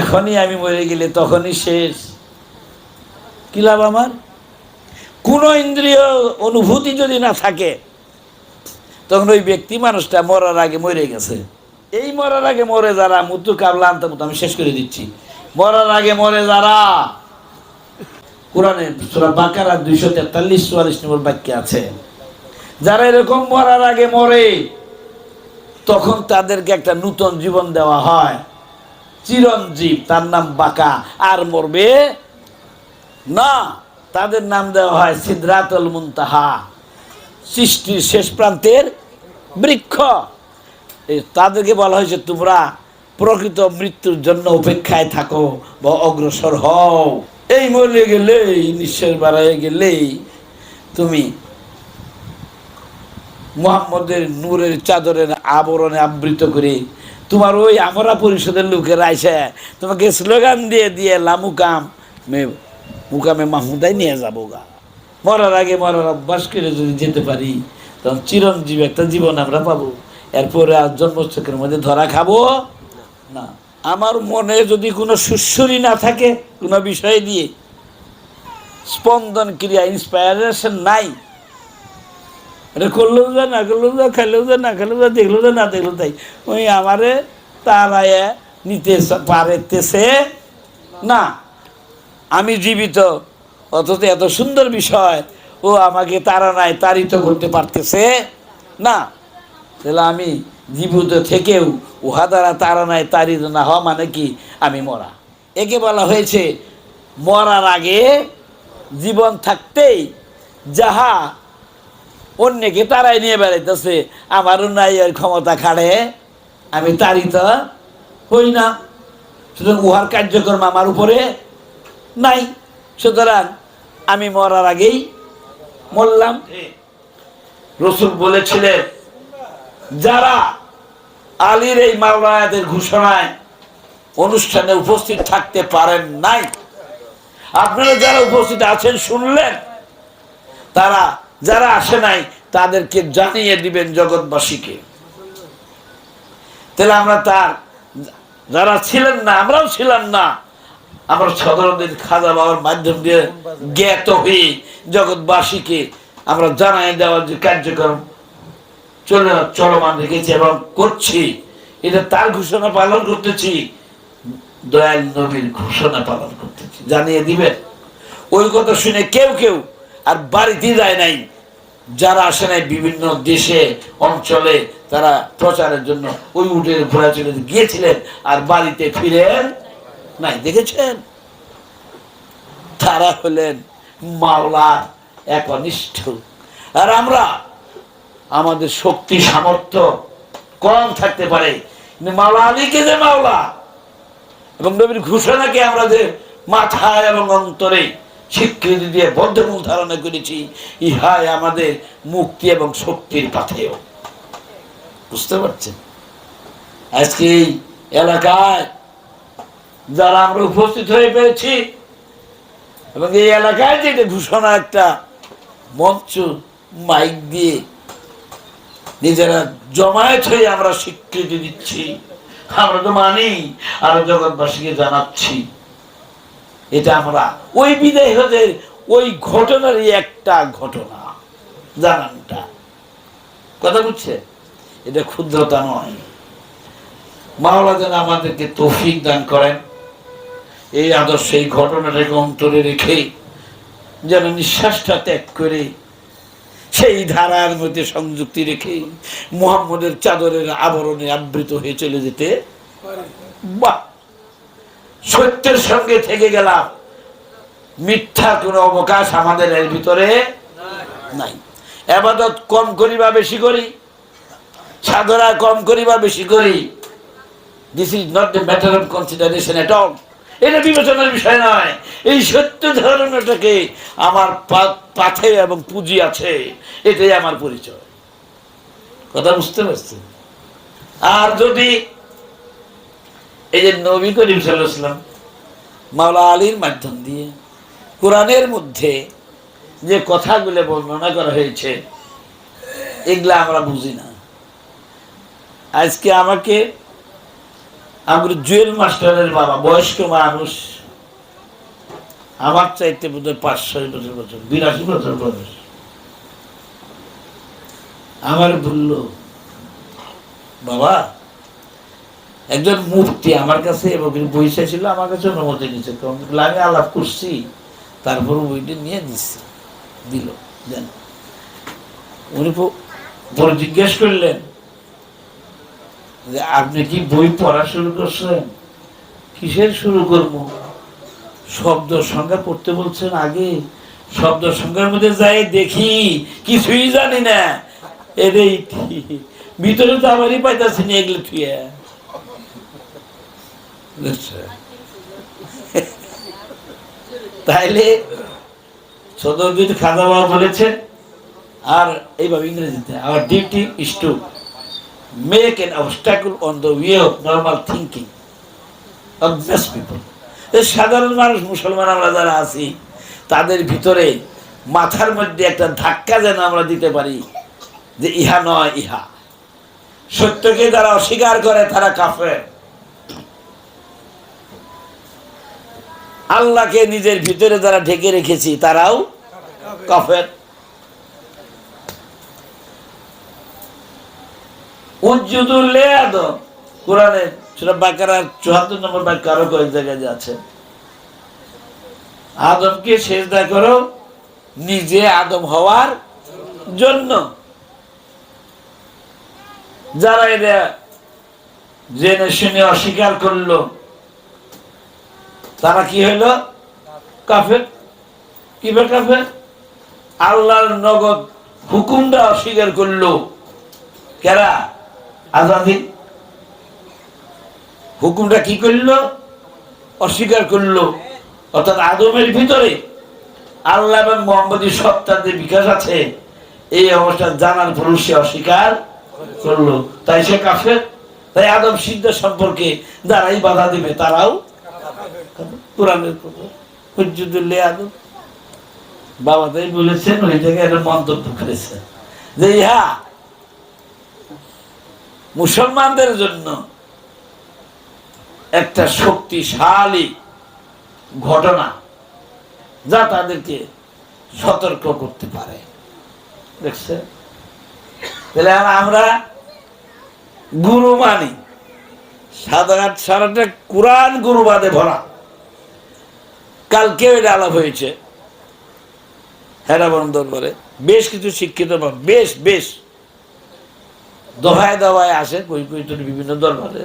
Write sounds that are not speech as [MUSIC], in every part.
এখনই আমি মরে গেলে তখনই শেষ। কি লাভ আমার? কোনো ইন্দ্রিয় অনুভূতি যদি না থাকে, তখন ওই ব্যক্তি মানুষটা মরার আগে মরে গেছে। এই মরার আগে মরে যারা মুতু কাবলা আনতে মতো আমি শেষ করে দিচ্ছি। মরার আগে মরে যারা কোরআনে সুরা বাকারা দুইশো তেতাল্লিশ চুয়াল্লিশ নম্বর বাক্য আছে, যারা এরকম মরার আগে মরে, তখন তাদেরকে একটা নূতন জীবন দেওয়া হয়। চিরঞ্জীব, তার নাম বাঁকা। আর মরবে? না, তাদের নাম দেওয়া হয় সিদ্ধাতুল মুনতাহা। সৃষ্টির শেষ প্রান্তের বৃক্ষ। তাদেরকে বলা হয়েছে তোমরা প্রকৃত মৃত্যুর জন্য অপেক্ষায় থাকো বা অগ্রসর হও। এই মরে গেলেই নিঃশ্বাস বাড়াই গেলেই তুমি মুহাম্মদের নূরের চাদরের আবরণে আবৃত করে তোমার ওই আমরা পরিষদের লোকের আইসে, তোমাকে স্লোগান দিয়ে দিয়ে লামুকাম মে, মুকামে মাহমুদাই নিয়ে যাব গা। মরার আগে মরার অভ্যাস করে যদি যেতে পারি তখন চিরঞ্জীব একটা জীবন আমরা পাবো। এরপরে আর জন্মচক্রের মধ্যে ধরা খাব না। আমার মনে যদি কোনো সুস্বরী না থাকে, কোনো বিষয় দিয়ে, স্পন্দন ক্রিয়া ইন্সপায়ারেশন নাই এটা করলেও যা, না করলেও যা, খেলেও যা, না খেলেও যা, দেখলেও যা, না দেখলেও তাই। ওই আমারে তারায় নিতে পারেতেছে না। আমি জীবিত, অথচ এত সুন্দর বিষয়, ও আমাকে তারা নাই তারিত করতে পারতেছে না। তাহলে আমি জীবিত থেকেও উহা দ্বারা তারা নাই তারিত না হওয়া মানে কি? আমি মরা। একে বলা হয়েছে, মরার আগে জীবন থাকতেই যাহা অন্যকে তারাই নিয়ে বেড়াইতেছে? আমারও নাই ক্ষমতা খাড়ে। আমি তারই তো হই না। সুতরাং উহার কার্যক্রম আমার উপরে নাই। সুতরাং আমি মরার আগেই মরলাম। রসুল বলেছিলেন, যারা আলীর এই মাওলায়াতের ঘোষণায় অনুষ্ঠানে উপস্থিত থাকতে পারেন নাই, আপনারা যারা উপস্থিত আছেন শুনলেন, তারা যারা আসে নাই, তাদেরকে জানিয়ে দিবেন জগৎবাসীকে। তাহলে আমরা তার, যারা ছিলেন না, আমরাও ছিলাম না। আমরা সদরদের খাজা বাবার মাধ্যম দিয়ে জ্ঞাত হয়ে জগৎবাসীকে আমরা জানাই দেওয়ার যে কার্যক্রম চলে, চলমান রেখেছি এবং করছি। এটা তার ঘোষণা পালন করতেছি। দয়াল নবীর ঘোষণা পালন করতেছি। জানিয়ে দিবেন। ওই কথা শুনে কেউ কেউ আর বাড়িতে যায় নাই। যারা আসে নাই বিভিন্ন দেশে, অঞ্চলে, তারা প্রচারের জন্য ওই উটের ঘোড়া চলে গিয়েছিলেন আর বাড়িতে ফিরেন নাই, দেখেছেন? তারা হলেন মাওলার একনিষ্ঠ। আর আমরা আমাদের শক্তি, সামর্থ্য কম থাকতে পারে। মাওলা আলীকে যে মাওলা? এবং নবীর ঘোষণাকে আমরা যে মাথায় এবং অন্তরে স্বীকৃতি দিয়ে বদ্ধমূল ধারণা করেছি, ইহাই আমাদের মুক্তি এবং শক্তির পাথেয়। বুঝতে পারছেন? আজকে এই এলাকায় যারা আমরা উপস্থিত হয়ে পেয়েছি, এবং এই এলাকায় যেটা ঘোষণা, একটা মঞ্চ, মাইক দিয়ে নিজেরা জমায়েত হয়ে আমরা স্বীকৃতি দিচ্ছি। আমরা তো মানি, আরও জগৎবাসীকে জানাচ্ছি। এটা আমরা ওই বিদায় হতে ওই ঘটনারই একটা ঘটনা। জানানটা কথা বুঝছে? এটা ক্ষুদ্রতা নয়। মাওলা যেন আমাদেরকে তৌফিক দান করেন। এই আদর্শ এই ঘটনাটাকে অন্তরে রেখে যেন নিঃশ্বাসটা ত্যাগ করে সেই ধারার মধ্যে সংযুক্তি রেখে মুহাম্মদের চাদরের আবরণে আবৃত হয়ে চলে যেতে বাহ! সত্যের সঙ্গে থেকে গেলাম। মিথ্যা কোনো অবকাশ আমাদের এর ভিতরে নাই। আবাদত কম করি বা বেশি করি? সাধনা কম করি বা বেশি করি? This is not the matter of consideration at all এটা বিবেচনার বিষয় নয়। এই সত্য ধারণাটাকে আমার পাথে এবং পুঁজি আছে। এটাই আমার পরিচয়। কথা বুঝতে পারছেন? আর যদি এই যে নবী করিম সাল্লাম মাওলা আলীর মাধ্যম দিয়ে কোরআনের মধ্যে যে কথাগুলো বর্ণনা করা হয়েছে, এগুলা আমরা বুঝি না। আজকে আমাকে আমার জুয়েল মাস্টারের বাবা, বয়স্ক মানুষ, আমার চাইতে বোধ হয় পাঁচ, ছয় বছর বছর, বিরাশি বছর বয়স। আমার বলল, বাবা একজন মুফতি আমার কাছে এবং বইসা ছিল আমার কাছে অনুমতি নিচ্ছে তো আমি আলাপ করছি, তারপর বইটা নিয়ে দিচ্ছি দিল, দেন। উনি পরে জিজ্ঞেস করলেন যে, আপনি কি বই পড়া শুরু করছেন? কিসের শুরু করব? শব্দ সংখ্যা পড়তে বলছেন আগে, শব্দ সংখ্যার মধ্যে যাই দেখি, কিছুই জানি না। এটাই ভিতরে তো আমারই পাইতাছি না এগুলো থুয়ে? তাইলে সদরবিদ খাজা বাবা বলেছেন, আর এইভাবে ইংরেজিতে our duty is to make an obstacle on the way of normal thinking just people সাধারণ মানুষ, মুসলমান আমরা যারা আছি, তাদের ভিতরে মাথার মধ্যে একটা ধাক্কা যেন আমরা দিতে পারি, যে ইহা নয় ইহা। সত্যকে যারা অস্বীকার করে, তারা কাফের। আল্লাহকে নিজের ভিতরে যারা ঢেকে রেখেছি, তারাও কাফের। কোরআনে চুয়াত্তর নম্বর বাক্য আরও কয়েক জায়গায় আছে। আদমকে করো, নিজে আদম হওয়ার জন্য। যারা এটা জেনে শুনে অস্বীকার করল তারা কি হইল? কাফের। কীভাবে কাফের? আল্লাহর নগদ হুকুমটা অস্বীকার করল। কেরা? আজাদি। হুকুমটা কি করল? অস্বীকার করল। অর্থাৎ আদমের ভিতরে আল্লাহ এবং মোহাম্মদী সত্তার যে বিকাশ আছে। এই অবস্থা জানার পরও সে অস্বীকার করল। তাই সে কাফের? তাই আদম সিদ্ধ সম্পর্কে যারাই বাধা দিবে, তারাও কোরআনের আদম। বলেছেন, ওই জায়গায় একটা মন্তব্য যে, ইহা মুসলমানদের জন্য একটা শক্তিশালী ঘটনা, যা তাদেরকে সতর্ক করতে পারে। দেখছে তাহলে আর আমরা গুরু মানি। সাদা সারাটা কোরআন গুরুবাদে ভরা। কালকেও এটা আলাপ হয়েছে। হেরাবন দরবারে। বেশ কিছু শিক্ষিত বেশ বেশ। দোহায় দোহায় আসে, কই কই তোর বিভিন্ন দরবারে।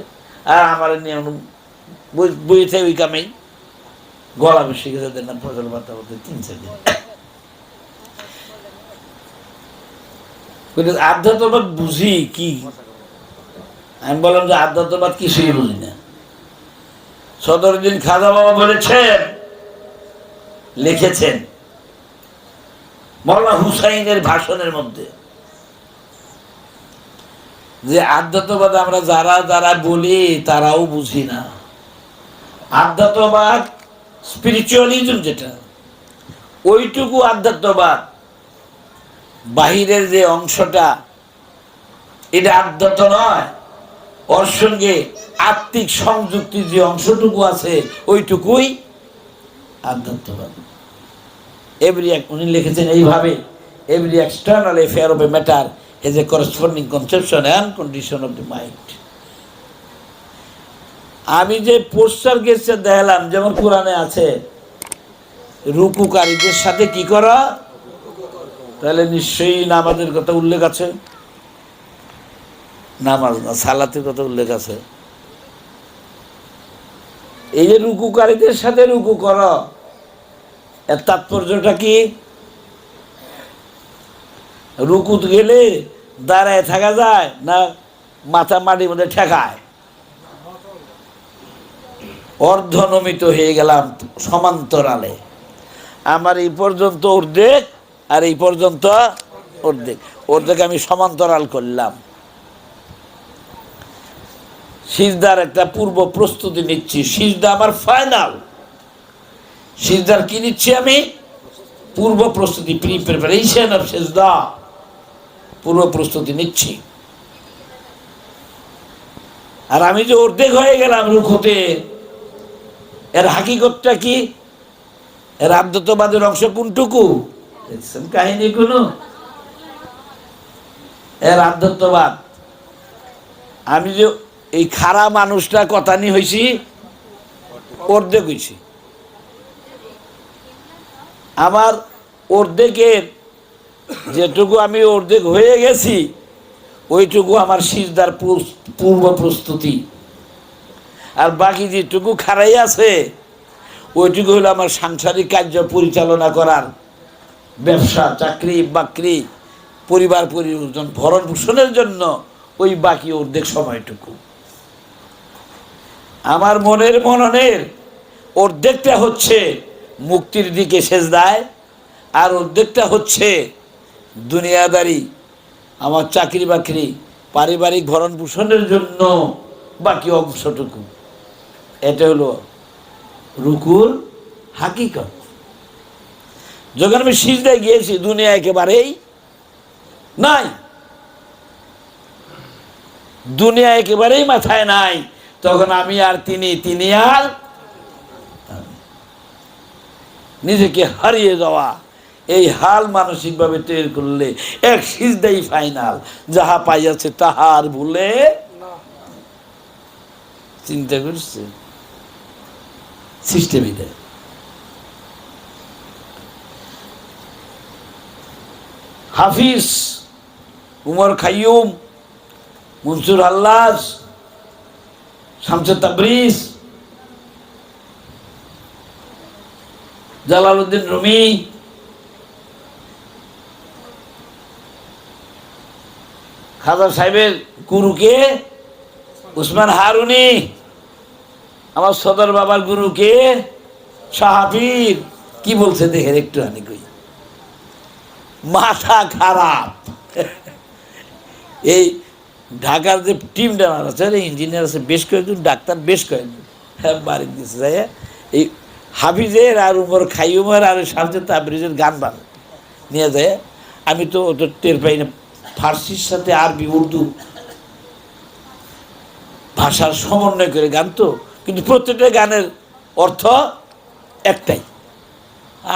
আর আমার নিয়ে বইতে ওই কামেই। গলা বেশি গেছে দেন না ফসল বার্তা বলতে তিন চার দিন। আধ্যাত্মবাদ বুঝি কি? আমি বললাম যে আধ্যাত্মবাদ কিছুই বুঝি না। সদরুদ্দিন খাজা বাবা বলেছেন লিখেছেন। মৌলানা হুসাইনের ভাষণের মধ্যে। যে আধ্যাত্মবাদ আমরা যারা যারা বলি, তারাও বুঝি না। আধ্যাত্মবাদ স্পিরিচুয়ালিজম যেটা, ওইটুকু আধ্যাত্মবাদ। বাহিরের যে অংশটা, এটা আধ্যাত্ম নয়। ওর সঙ্গে আত্মিক সংযুক্তির যে অংশটুকু আছে, ওইটুকুই আধ্যাত্মবাদ। এভরি উনি লিখেছেন এইভাবে every external affair of a matter as a corresponding conception and condition of the mind আমি যে পোস্টার গেস্টার দেখালাম, যেমন কোরআনে আছে, রুকুকারীদের সাথে কি করা? তাহলে নিশ্চয়ই নামাজের কথা উল্লেখ আছে। নামাজ না, সালাতের কথা উল্লেখ আছে। এই যে রুকুকারীদের সাথে রুকু কর এর তাৎপর্যটা কি? রুকুত গেলে দাঁড়ায় থাকা যায় না মাথা মাটির মধ্যে ঠেকায়? অর্ধনমিত হয়ে গেলাম সমান্তরালে। আমার এই পর্যন্ত অর্ধেক আর এই পর্যন্ত অর্ধেক। অর্ধেক আমি সমান্তরাল করলাম। সিজদার একটা পূর্ব প্রস্তুতি নিচ্ছি। সিজদা আমার ফাইনাল সিজদার কি নিচ্ছি আমি? পূর্ব প্রস্তুতি প্রি প্রিপারেশন অফ সিজদা। পূর্ব প্রস্তুতি নিচ্ছি। আর আমি যে অর্ধেক হয়ে গেলাম রুখতে, এর হাকিকতটা কি? এর আব্দতবাদের অংশ কোনটুকু? কাহিনী কোনো? এর আধ্যাত্মবাদ আমি যে এই খারাপ মানুষটা কথা নিয়ে হয়েছি অর্ধেক হয়েছি আমার অর্ধেকের যেটুকু আমি অর্ধেক হয়ে গেছি, ওইটুকু আমার সিজদার পূর্ব প্রস্তুতি। আর বাকি যেটুকু খারাই আছে, ওইটুকু হলো আমার সাংসারিক কার্য পরিচালনা করার ব্যবসা, চাকরি, বাকরি, পরিবার পরিজন, ভরণ পোষণের জন্য ওই বাকি অর্ধেক সময়টুকু। আমার মনের মননের অর্ধেকটা হচ্ছে মুক্তির দিকে শেষ দেয় আর অর্ধেকটা হচ্ছে দুনিয়াদারি, আমার চাকরি বাকরি পারিবারিক ভরণ পোষণের জন্য বাকি অংশটুকু। এটা হলো রুকুর হাকিকত। যখন আমি সিজদায় গিয়েছি, দুনিয়া একেবারেই নাই। দুনিয়া একেবারেই মাথায় নাই। তখন আমি আর তিনি তিনি আর আমি। নিজেকে হারিয়ে যাওয়া। এই হাল মানসিকভাবে তৈরি করলে এক সিজদাই ফাইনাল যাহা পাইয়াছে তাহার ভুলে চিন্তা করছে। System Hafiz, Umar Khayyam, Mansur আল্লাস Shams Tabriz Jalaluddin Rumi. Khwaja সাহেবের গুরুকে। উসমান হারুনি। আমার সদর বাবার গুরুকে। সাহাবির। কি বলছে দেখেন একটু আনি কই। মাথা খারাপ। এই ঢাকার যে টিম টিমটা আছে ইঞ্জিনিয়ার আছে, বেশ কয়েকজন, ডাক্তার বেশ কয়েকজন। হ্যাঁ বাড়ি দিচ্ছে এই হাফিজের আর উমর খাইউমের আর সামনে তাবরিজের গান বান। নিয়ে যায়, আমি তো ওটা টের পাই না। ফার্সির সাথে আরবি, উর্দু ভাষার সমন্বয় করে গান তো, কিন্তু প্রত্যেকটা গানের অর্থ একটাই।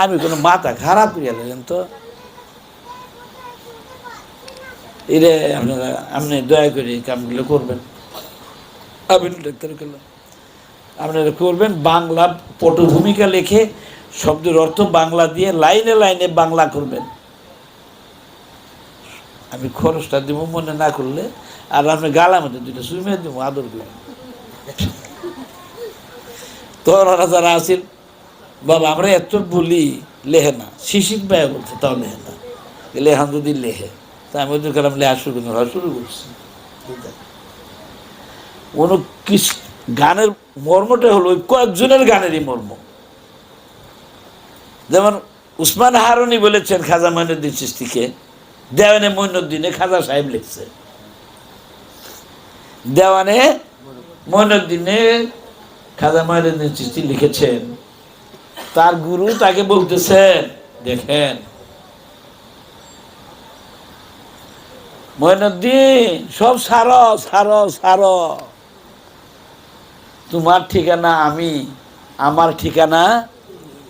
আমি কোনো মাথা খারাপ হয়ে গেলেন তো। এরে আপনারা, আপনি দয়া করে কামগুলো করবেন। আমি ডাক্তার করলাম আপনারা করবেন বাংলা পটভূমিকা লেখে শব্দের অর্থ বাংলা দিয়ে লাইনে লাইনে বাংলা করবেন। আমি খরচটা দিব মনে না করলে আর আপনি গালা মধ্যে দুইটা সুইমে দিব আদর করে। তোরা যারা আছেন বাবা আমরা এত বলি লেহে না। শিশির ভাইয়া বলছে তাও লেহে না। লেহান যদি লেহে তা আমি ওদের কালাম লেহা শুরু করি শুরু করছি। কোনো কিস গানের মর্মটা হলো ওই কয়েকজনের গানেরই মর্ম। যেমন উসমান হারুনি বলেছেন, খাজা মঈনুদ্দিন চিস্তিকে দেওয়ানে মঈনুদ্দিনে খাজা সাহেব লিখছে। দেওয়ানে মঈনুদ্দিনে খাজা মঈনুদ্দিন চিস্তি লিখেছেন। তার গুরু তাকে বলতেছেন, দেখেন মঈনুদ্দিন সব সার সার সার। তোমার ঠিকানা আমি, আমার ঠিকানা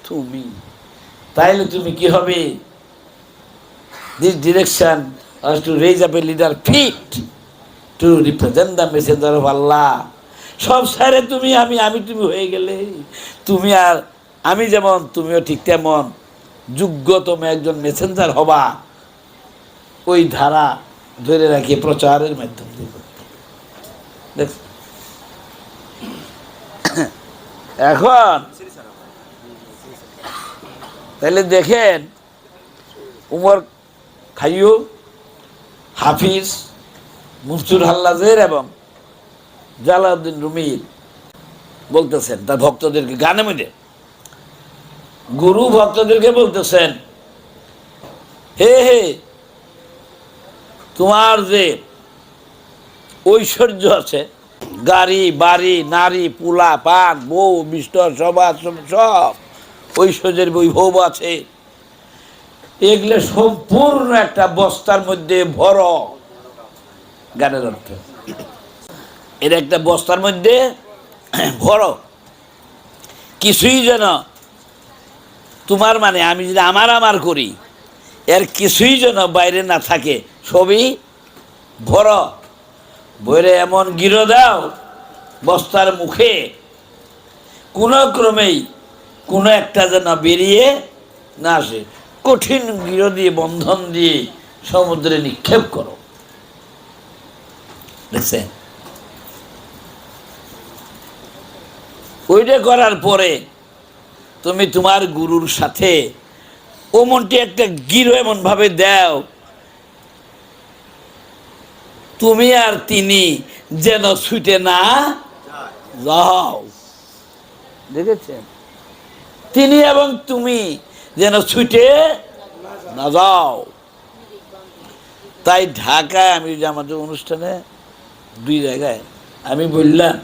তুমি। তাইলে তুমি কি হবে? This direction to raise up a leader fit to represent the messenger of Allah সব সারে তুমি, আমি আমি তুমি হয়ে গেলে। তুমি আর আমি যেমন, তুমিও ঠিক তেমন। যোগ্যতম একজন মেসেঞ্জার হবা। ওই ধারা ধরে রাখি প্রচারের মাধ্যম দিয়ে দেখ এখন? তাহলে দেখেন, উমর খাইয়ু হাফিজ মুনসুর হাল্লাজের এবং জালাউদ্দিন রুমির বলতেছেন, তার ভক্তদেরকে গানে মিলে। গুরু ভক্তদেরকে বলতেছেন, হে হে, তোমার যে ঐশ্বর্য আছে গাড়ি, বাড়ি, নারী, পুলা, পান, বউ বিস্তর সবার সব- ঐশ্বর্যের বৈভব আছে। এগুলো সম্পূর্ণ একটা বস্তার মধ্যে ভর গানের অর্থ। এর একটা বস্তার মধ্যে ভর। কিছুই যেন তোমার মানে আমি যদি আমার আমার করি, এর কিছুই যেন বাইরে না থাকে, সবই ভর। ভরে এমন গিরো দাও বস্তার মুখে। কোনো ক্রমেই কোনো একটা যেন বেরিয়ে না আসে। কঠিন গিরো দিয়ে, বন্ধন দিয়ে সমুদ্রে নিক্ষেপ করো। দেখছেন? ওইটা করার পরে তুমি তোমার গুরুর সাথে ও মনটি একটা গিরো এমন ভাবে দাও তুমি আর তিনি যেন ছুটে না যাও। দেখেছেন? তিনি এবং তুমি যেন ছুটে না যাও। তাই ঢাকায় আমি যে আমাদের অনুষ্ঠানে দুই জায়গায় আমি বললাম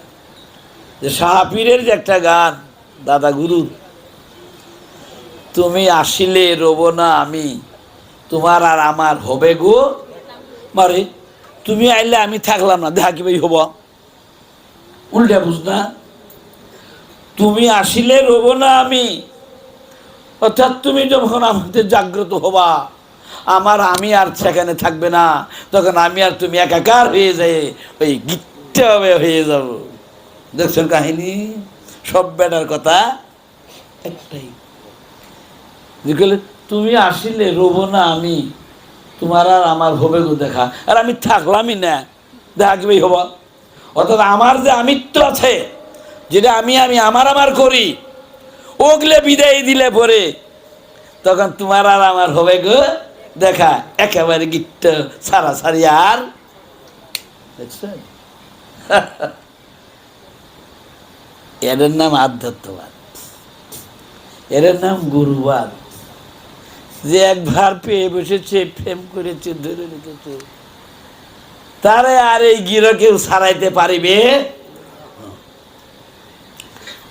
যে শাহাপীরের যে একটা গান, দাদা গুরু, তুমি আসিলে রব না আমি, তোমার আর আমার হবে গো? মারে তুমি আইলে আমি থাকলাম না, দেখা কীভাবে হব? উল্টা বুঝ না। তুমি আসিলে রব না আমি। অর্থাৎ তুমি যখন আমাদের জাগ্রত হবা, আমার আমি আর সেখানে থাকবে না। তখন আমি আর তুমি একাকার হয়ে যায় ওই গিট্টে হয়ে যাব। দেখছেন কাহিনী? সব বেটার কথা একটাই। তুমি আসিলে রব না আমি। তোমার আর আমার হবে গো দেখা। আর আমি থাকলামই না। দেখা কীভাবে হব? অর্থাৎ আমার যে আমিত্ব আছে, যেটা আমি আমি, আমার আমার করি, ওগলে বিদায় দিলে পরে তখন তোমার আর আমার হবে গো দেখা। একেবারে গিট্ট, সারা, সারি আর। এর নাম আধ্যাত্মবাদ। এর নাম গুরুবাদ। যে একবার পেয়ে বসেছে, প্রেম করেছে, ধরে রেখেছে। তারে আর এই গিরো কেউ সারাইতে পারিবে?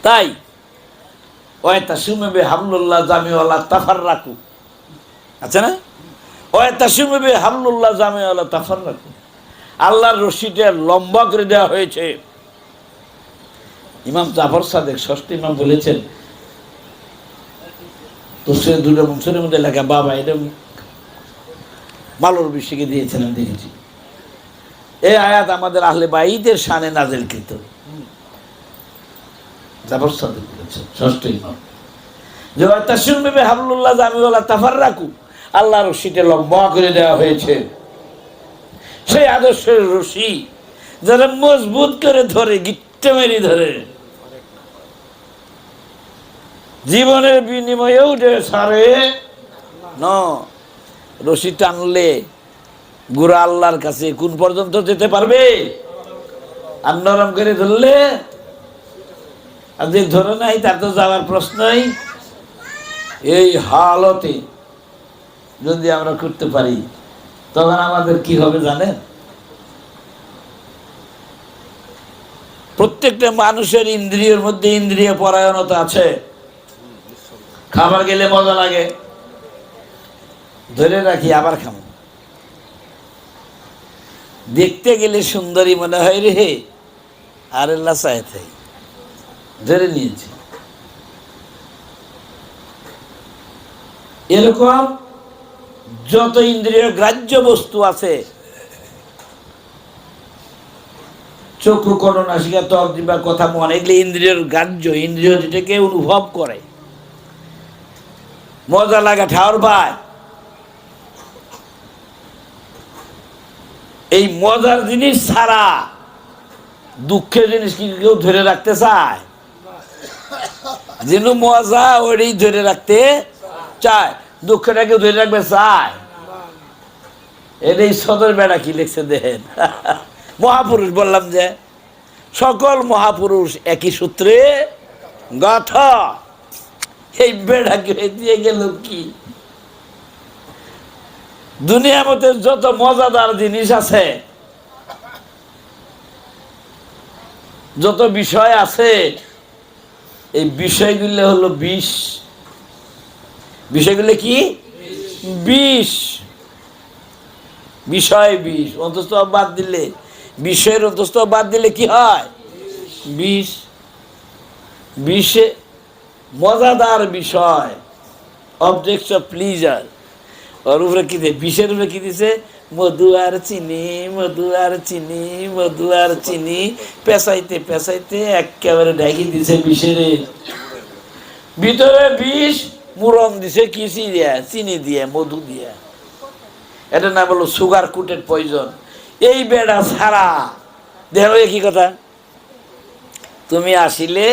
তাই ওয়তা সুমেবে হামলুল্লাহ জামিওয়ালা তাফার রাখু আছে না? ওয়তা সুমেবে হামলুল্লাহ জামিওয়ালা তাফার রাখু আল্লাহর রশিটা লম্বা করে দেওয়া হয়েছে। ইমাম জাফর সাদেক, ষষ্ঠ ইমাম বলেছেন তো সে দুটো বছরের মধ্যে লেখা বাবা, এটা মালর বিশ্বকে দিয়েছেন আমি দেখেছি। এই আয়াত আমাদের আহলে বাইদের শানে নাজেলকৃত। জাফর সাদেক বলেছেন ষষ্ঠ ইমাম যে তাসিম বেবে হাবলুল্লাহ জামিউল্লাহ তাফার রাখু আল্লাহ রশিটা লম্বা করে দেওয়া হয়েছে। সেই আদর্শের রশি যারা মজবুত করে ধরে, গিট্টে মেরি ধরে জীবনের বিনিময়ে উঠে সারে। ন। রশি টানলে গুড়া আল্লাহর কাছে কোন পর্যন্ত যেতে পারবে? আর নরম করে ধরলে? আর যে ধরে নাই, তার তো যাওয়ার প্রশ্নই এই হালতে যদি আমরা করতে পারি, তখন আমাদের কি হবে জানেন? প্রত্যেকটা মানুষের ইন্দ্রিয়ের মধ্যে ইন্দ্রিয় পরায়ণতা আছে। খাবার গেলে মজা লাগে। ধরে রাখি আবার খাব। দেখতে গেলে সুন্দরী মনে হয় রে আর ধরে নিয়েছি। এরকম যত ইন্দ্রিয় গ্রাহ্য বস্তু আছে, চক্ষু করোনাশিকা ত্বক দিবা কথা, মনে, এগুলি ইন্দ্রিয়র গ্রাহ্য, ইন্দ্রিয় যেটাকে অনুভব করে। মজা লাগা ঠাওর পায় এই মজার জিনিস ছাড়া দুঃখের জিনিস কি কেউ ধরে রাখতে চায়? যেন মজা, ওইটাই ধরে রাখতে চায়। দুঃখটা কেউ ধরে রাখবে, চায়। এটাই সদর বেড়া কি লিখছে দেখেন। [LAUGHS] মহাপুরুষ বললাম যে, সকল মহাপুরুষ একই সূত্রে গাথা এই বেড়াকে দিয়ে গেল কি? দুনিয়ার মধ্যে যত মজাদার জিনিস আছে, যত বিষয় আছে, এই বিষয়গুলো হলো বিষ। বিষয়গুলো কি? বিষ। বিষয় বিষ। অন্তত বাদ দিলে, বিষয়ের অন্তস্থ বাদ দিলে কি হয়? বিষ। বিষে মজাদার বিষয় অবজেক্টস অফ প্লিজার ওর উপরে কি দিয়ে বিষের উপরে কি দিছে? মধু আর চিনি, মধু আর চিনি, মধু আর চিনি। পেঁচাইতে পেঁচাইতে একেবারে ঢাকি দিছে বিষের। ভিতরে বিষ মুরম দিছে কিসি দিয়া? চিনি দিয়ে, মধু দিয়ে। এটা না বলো সুগার কুটেড পয়জন এই বেড়া ছাড়া। দেহ কি কথা? তুমি আসিলে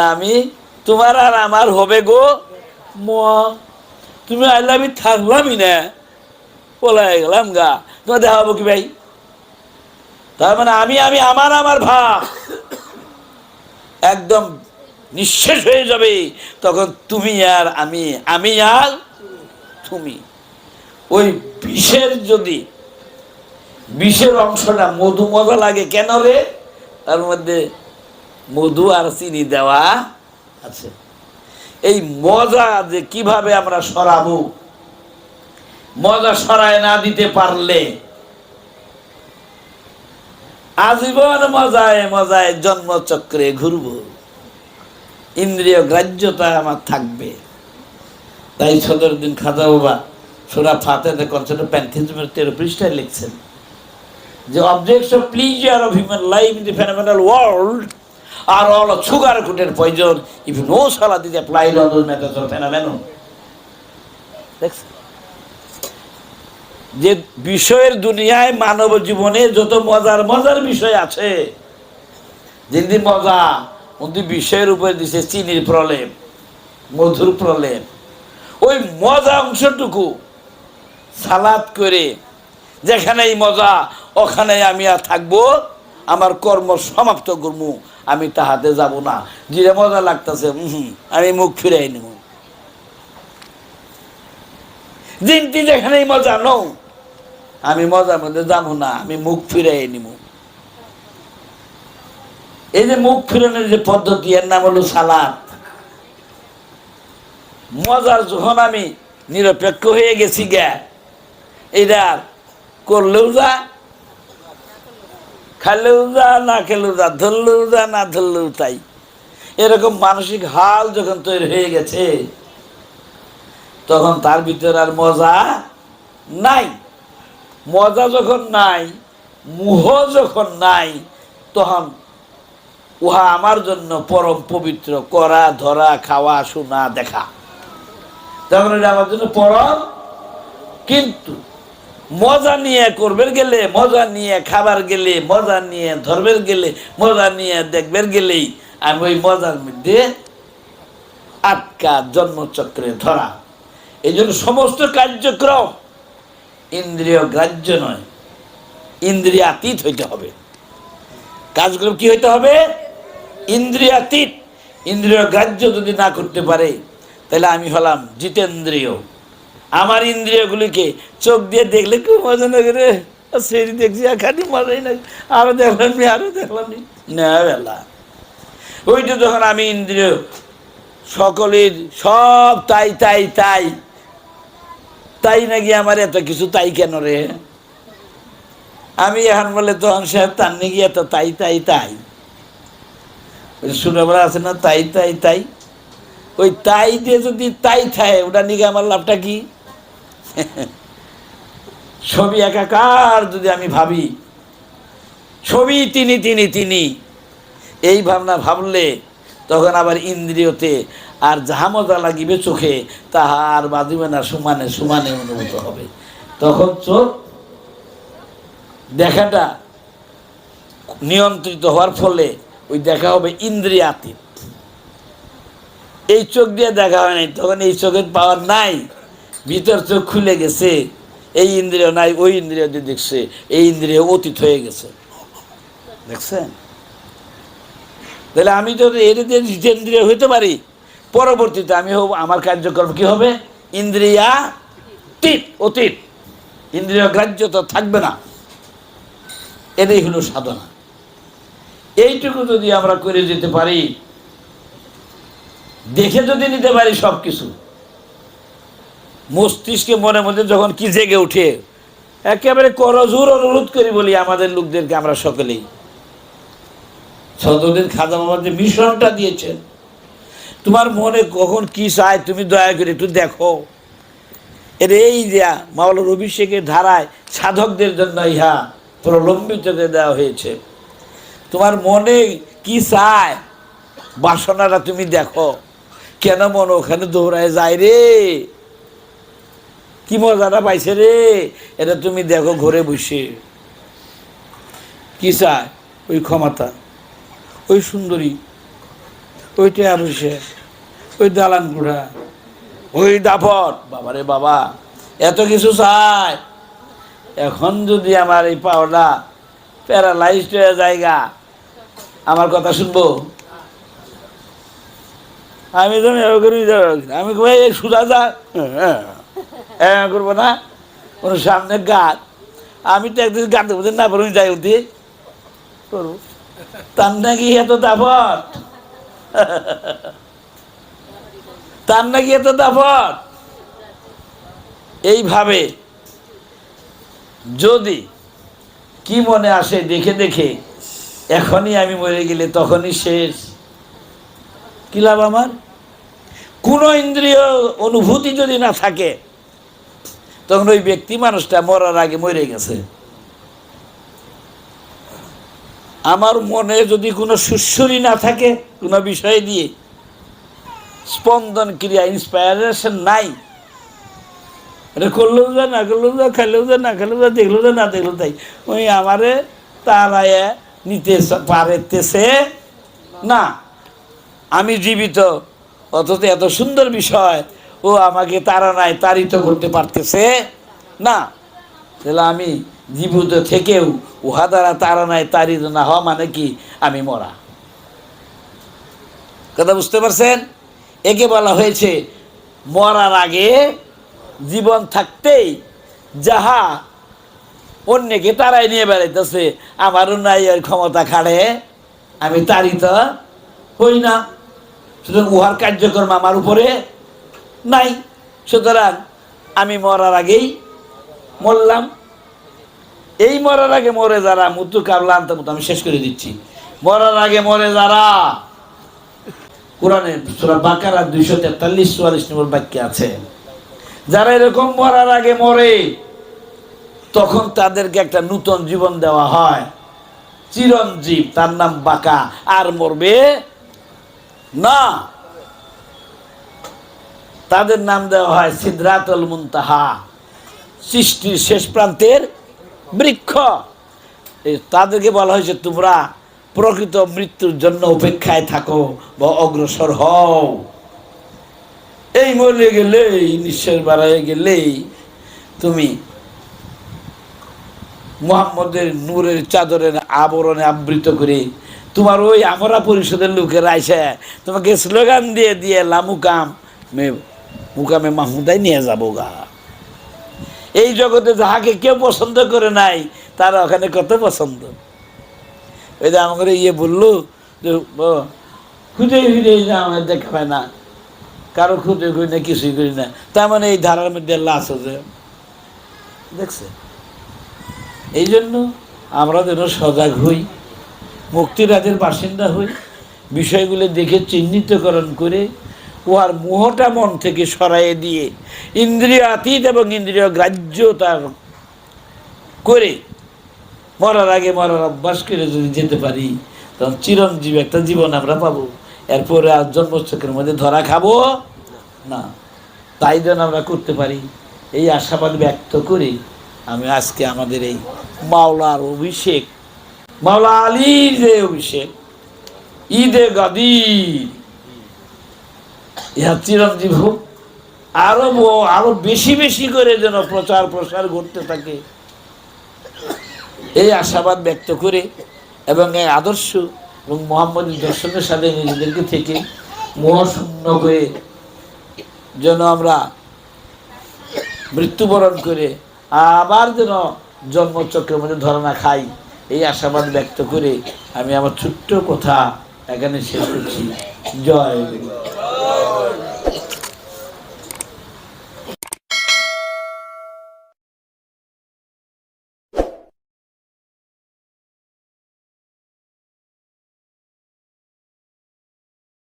আমি তোমার আর আমার হবে গো। ম, তুমি আইলে আমি থাকলামই না। পলাই গেলাম গা। তোমার দেখা হব কি ভাই? তার মানে আমি আমি, আমার আমার ভাব। একদম নিঃশেষ হয়ে যাবে। তখন তুমি আর আমি আমি আর তুমি। ওই বিষের যদি, বিষের অংশটা মধু মজা লাগে কেন রে? তার মধ্যে মধু আর চিনি দেওয়া আছে। এই মজা যে কীভাবে আমরা সরাবো, মজা সরায় না দিতে পারলে, আজীবন মজায় মজায় জন্মচক্রে ঘুরব। ইন্দ্রিয় গ্রাহ্যতা আমার থাকবে। তাই সদর দিন খাজা বাবা সোরা ফাতে কনসেপ্ট প্যান্থিজমের তেরো পৃষ্ঠায় লিখছেন যে, objects of pleasure of human life in the phenomenal world are all a sugar-coated poison, if no salat is applied on those matters of phenomenon. যে বিষয়ের দুনিয়ায় মানব জীবনে যত মজার মজার বিষয় আছে, যেদিন মজা মধ্যে বিষয়ের উপরে দিছে চিনির প্রলেপ মধুর প্রলেপ ওই মজা অংশটুকু সালাদ করে, যেখানেই মজা ওখানে আমি আর থাকব, আমার কর্ম সমাপ্ত করব আমি তাহাতে যাব না। যেটা মজা লাগতেছে আমি মুখ ফিরাই নেব। দিনটি যেখানেই মজা নও, আমি মজার মধ্যে যাব না, আমি মুখ ফিরাই নিব। এই যে মুখ ফিরানোর যে পদ্ধতি, এর নাম হলো সালাদ। মজার যখন আমি নিরপেক্ষ হয়ে গেছি গ্যা এটা করলেও যা খালেও যা না ধরলেও যা না ধরলেও তাই এরকম মানসিক হাল যখন তৈরি হয়ে গেছে, তখন তার ভিতরে আর মজা নাই। মজা যখন নাই, মুহ যখন নাই, তখন উহা আমার জন্য পরম পবিত্র করা, ধরা, খাওয়া, শোনা, দেখা। তখন এটা আমার জন্য পরম, কিন্তু মজা নিয়ে করবের গেলে, মজা নিয়ে খাবার গেলে, মজা নিয়ে ধরবের গেলে, মজা নিয়ে দেখবের গেলেই আমি ওই মজার মধ্যে আটকা জন্মচক্রে ধরা। এই জন্য সমস্ত কার্যক্রম ইন্দ্রিয় গ্রাহ্য নয়, ইন্দ্রিয়াতীত হইতে হবে। কাজগুলো কি হইতে হবে? ইন্দ্রিয়াতীত। ইন্দ্রিয় গ্রাহ্য যদি না করতে পারে, তাহলে আমি হলাম জিতেন্দ্রিয়। আমার ইন্দ্রিয়গুলিকে চোখ দিয়ে দেখলে খুব মজা লাগে রে। সেই দেখছি খালি মজাই না আরও দেখলাম নি, আরও দেখলাম নি। না বেলা। ওইটা যখন আমি ইন্দ্রিয় সকলের সব তাই তাই তাই। তাই নাকি আমার এত কিছু তাই কেন রে? আমি এখন বলে তখন সে তার নাকি এত তাই তাই তাই। শুনে বলা আছে না, তাই তাই তাই। ওই তাই দিয়ে যদি তাই থাকে, ওটা নিকে আমার লাভটা কি? ছবি একাকার যদি আমি ভাবি, ছবি তিনি তিনি তিনি, এই ভাবনা ভাবলে তখন আবার ইন্দ্রিয়তে আর যাহা মজা লাগিবে চোখে তাহা আর বাঁধিবে না সমানে সমানে অনুভূত হবে। তখন চোখ দেখাটা নিয়ন্ত্রিত হওয়ার ফলে ওই দেখা হবে ইন্দ্রিয়াতীত। এই চোখ দিয়ে দেখা হয় নাই, তখন এই চোখের পাওয়ার নাই। ভিতর চোখ খুলে গেছে, এই ইন্দ্রিয় নাই, ওই ইন্দ্রিয় দিয়ে দেখছে, এই ইন্দ্রিয় অতীত হয়ে গেছে। দেখছেন? তাহলে আমি যদি এর জিতেন্দ্রিয় হইতে পারি, পরবর্তীতে আমি হব, আমার কার্যক্রম কি হবে? ইন্দ্রিয়া তীত, অতীত। ইন্দ্রিয় গ্রাহ্য তো থাকবে না। এটাই হলো সাধনা। এইটুকু যদি আমরা করে যেতে পারি, দেখে যদি নিতে পারি সব কিছু মস্তিষ্কে মনে মধ্যে যখন কি জেগে উঠে একেবারে করজোর অনুরোধ করি বলি আমাদের লোকদেরকে, আমরা সকলেই। সদরদিন খাজা বাবা যে মিশনটা দিয়েছেন, তোমার মনে কখন কি চায় তুমি দয়া করে একটু দেখো। এর এই দেয়া মাওলার অভিষেকের ধারায় সাধকদের জন্য ইহা প্রলম্বিত দেওয়া হয়েছে। তোমার মনে কি চায়? বাসনাটা তুমি দেখো। কেন মন ওখানে দৌড়ায় যায় রে? কি মজাটা পাইছে রে? এটা তুমি দেখো ঘরে বসে। কি চায়? ওই ক্ষমতা ওই সুন্দরী ওই ওইটা বসে ওই দালান গুড়া ওই দাফট বাবারে বাবা এত কিছু চায়? এখন যদি আমার এই পাওয়াটা প্যারালাইজড হয়ে জায়গা আমার কথা শুনব? আমি তো আমি কই যা। হ্যাঁ, হ্যাঁ করব না। ওর সামনে গাছ আমি তো একদিন গাতে বুঝে না পারব যাই অতি করব। তার নাকি এত দাফট তার নাকি এত দাফট এইভাবে যদি কি মনে আসে দেখে দেখে, এখনই আমি মরে গেলে তখনই শেষ। কি লাভ আমার? কোনো ইন্দ্রিয় অনুভূতি যদি না থাকে তখন ওই ব্যক্তি মানুষটা মরার আগে মরে গেছে। আমার মনে যদি কোনো সুস্বরী না থাকে, কোনো বিষয় দিয়ে স্পন্দন ক্রিয়া ইন্সপায়ারেশন নাই। এটা করলেও যা না করলেও যা খেলেও যা না খাইলেও যা দেখলেও যা না দেখলেও তাই ওই আমারে তারায় নিতে পারেতেছে না। আমি জীবিত, অথচ এত সুন্দর বিষয় ও আমাকে তারা নাই তাড়িত করতে পারতেছে। না, তাহলে আমি জীবিত থেকেও উহা দ্বারা তারা নাই তাড়িত না হওয়া মানে কি? আমি মরা। কথা বুঝতে পারছেন? একে বলা হয়েছে, মরার আগে জীবন থাকতেই যাহা অন্যকে তারাই নিয়ে বেড়াইতেছে, আমারও নাই, এর ক্ষমতা খাড়ে, আমি তাড়িত হই না। সুতরাং উহার কার্যক্রম আমার উপরে নাই। সুতরাং আমি মরার আগেই মরলাম। এই মরার আগে মরে যারা মুতু কাবলা আনতে মতো আমি শেষ করে দিচ্ছি। মরার আগে মরে যারা দুইশো তেতাল্লিশ চুয়াল্লিশ নম্বর বাক্য আছে, যারা এরকম মরার আগে মরে, তখন তাদেরকে একটা নূতন জীবন দেওয়া হয়। চিরঞ্জীব, তার নাম বাঁকা। আর মরবে না। তাদের নাম দেওয়া হয় সিদ্ধাতুল মুনতাহা, সৃষ্টির শেষ প্রান্তের বৃক্ষ। তাদেরকে বলা হয়েছে তোমরা প্রকৃত মৃত্যুর জন্য অপেক্ষায় থাকো বা অগ্রসর হও। এই মরে গেলেই নিঃশ্বাস বাড়াই গেলেই তুমি মুহাম্মদের নূরের চাদরের আবরণে আবৃত করে তোমার ওই আমরা পরিষদের লোকের আইসে তোমাকে স্লোগান দিয়ে দিয়ে লামুকাম মে মুকামে মাহমুদাই নিয়ে যাব গা। এই জগতে যাহাকে কেউ পছন্দ করে নাই, তারা ওখানে কত পছন্দ? ওই যে আমাকে ইয়ে বলল যে খুঁজে ফিরে আমার দেখা হয় না। কারও খুঁজে করি না, কিছুই করি না। তার মানে এই ধারার মধ্যে লাশ আছে। দেখছে? এই জন্য আমরা যেন সজাগ হই, মুক্তিরাজের বাসিন্দা হই, বিষয়গুলো দেখে চিহ্নিতকরণ করে উহার মোহটা মন থেকে সরাইয়ে দিয়ে ইন্দ্রিয় আতীত এবং ইন্দ্রিয় গ্রাহ্যতা করে মরার আগে মরার অভ্যাস করে যদি যেতে পারি, তখন চিরঞ্জীবী একটা জীবন আমরা পাবো। এরপরে আর জন্মচক্রের মধ্যে ধরা খাব না। তাই যেন আমরা করতে পারি। এই আশাবাদ ব্যক্ত করে আমি আজকে আমাদের এই মাওলার অভিষেক, মাওলা আলীর যে অভিষেক, ঈদে গাদির চিরঞ্জীব হোক। আরও আরও বেশি বেশি করে যেন প্রচার প্রসার করতে থাকে। এই আশাবাদ ব্যক্ত করে এবং এই আদর্শ এবং মোহাম্মদ দর্শনের সাথে নিজেদেরকে থেকে মোহশূন্য হয়ে যেন আমরা মৃত্যুবরণ করে আবার যেন জন্মচক্রের মধ্যে ধরনা খাই, এই আশাবাদ ব্যক্ত করে আমি আমার ছোট্ট কথা এখানে শেষ করছি। জয়।